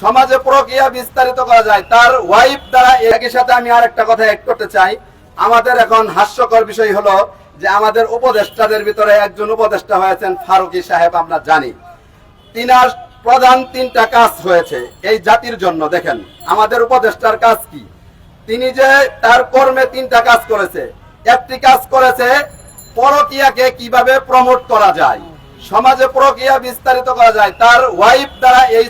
সমাজে প্রক্রিয়া বিস্তারিত করা যায়। তার ওয়াইফ দ্বারা একই সাথে আমি আর একটা কথা অ্যাড করতে চাই। আমাদের এখন হাস্যকর বিষয় হলো যে আমাদের উপদেষ্টাদের ভিতরে একজন উপদেষ্টা হয়েছেন ফারুকি সাহেব, আমরা জানি। তিনার প্রধান তিনটা কাজ হয়েছে এই জাতির জন্য, দেখেন। আমাদের উপদেষ্টার কাজ কি? তিনি যে তার কর্মে তিনটা কাজ করেছে। একটি কাজ করেছে পরকিয়াকে কীভাবে প্রমোট করা যায়। সমাজে প্রক্রিয়া বিস্তারিত করা যায়। তার ওয়াইফ দ্বারা এই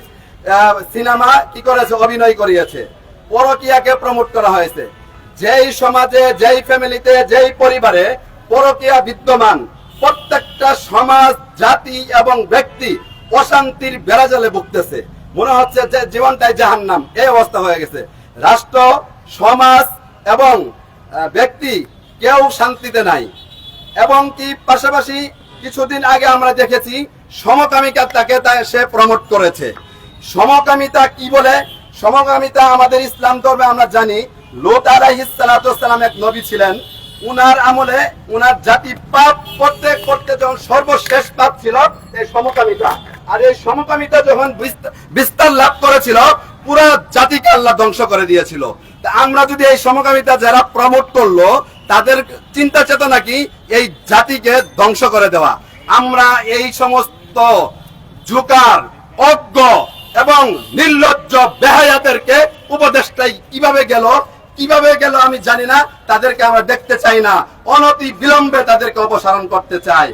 সিনেমা কি করেছে? অভিনয় করিয়েছে। পরকিয়াকে প্রমোট করা হয়েছে। যেই সমাজে, যেই ফ্যামিলিতে যেই পরিবারে পরকিয়া বিদ্যমান, প্রত্যেকটা সমাজ, জাতি এবং ব্যক্তি অশান্তির বেড়াজালে ভুগতেছে। মনে হচ্ছে যে জীবনটাই জাহান্নাম। এই অবস্থা হয়ে গেছে। রাষ্ট্র, সমাজ এবং ব্যক্তি কেউ শান্তিতে নাই। এবং কি পাশাপাশি কিছুদিন আগে আমরা দেখেছি সমকামিতাকে তা সে প্রমোট করেছে। সমকামিতা কি বলে? সমকামিতা আমাদের ইসলাম ধর্মে আমরা জানি, লোত আলাইহিসসালাম এক নবী ছিলেন। উনার আমলে উনার জাতি পাপ করতে করতে যখন সর্বশেষ পাপ ছিল, এই সমকামিতা। আর এই সমকামিতা যখন বিস্ত- বিস্তার লাভ করেছিল, পুরা জাতিকে আল্লাহ ধ্বংস করে দিয়েছিল। আমরা যদি এই সমকামিতা যারা প্রমোট করল, তাদের চিন্তা চেতনা কি? এই জাতিকে ধ্বংস করে দেওয়া। আমরা এই সমস্ত জুকার, অজ্ঞ এবং নির্লজ্জ বেহায়াতেরকে উপদেশটাই কীভাবে গেল কীভাবে গেল আমি জানি না, তাদেরকে আমরা দেখতে চাই না। অনতি বিলম্বে তাদেরকে অপসারণ করতে চাই।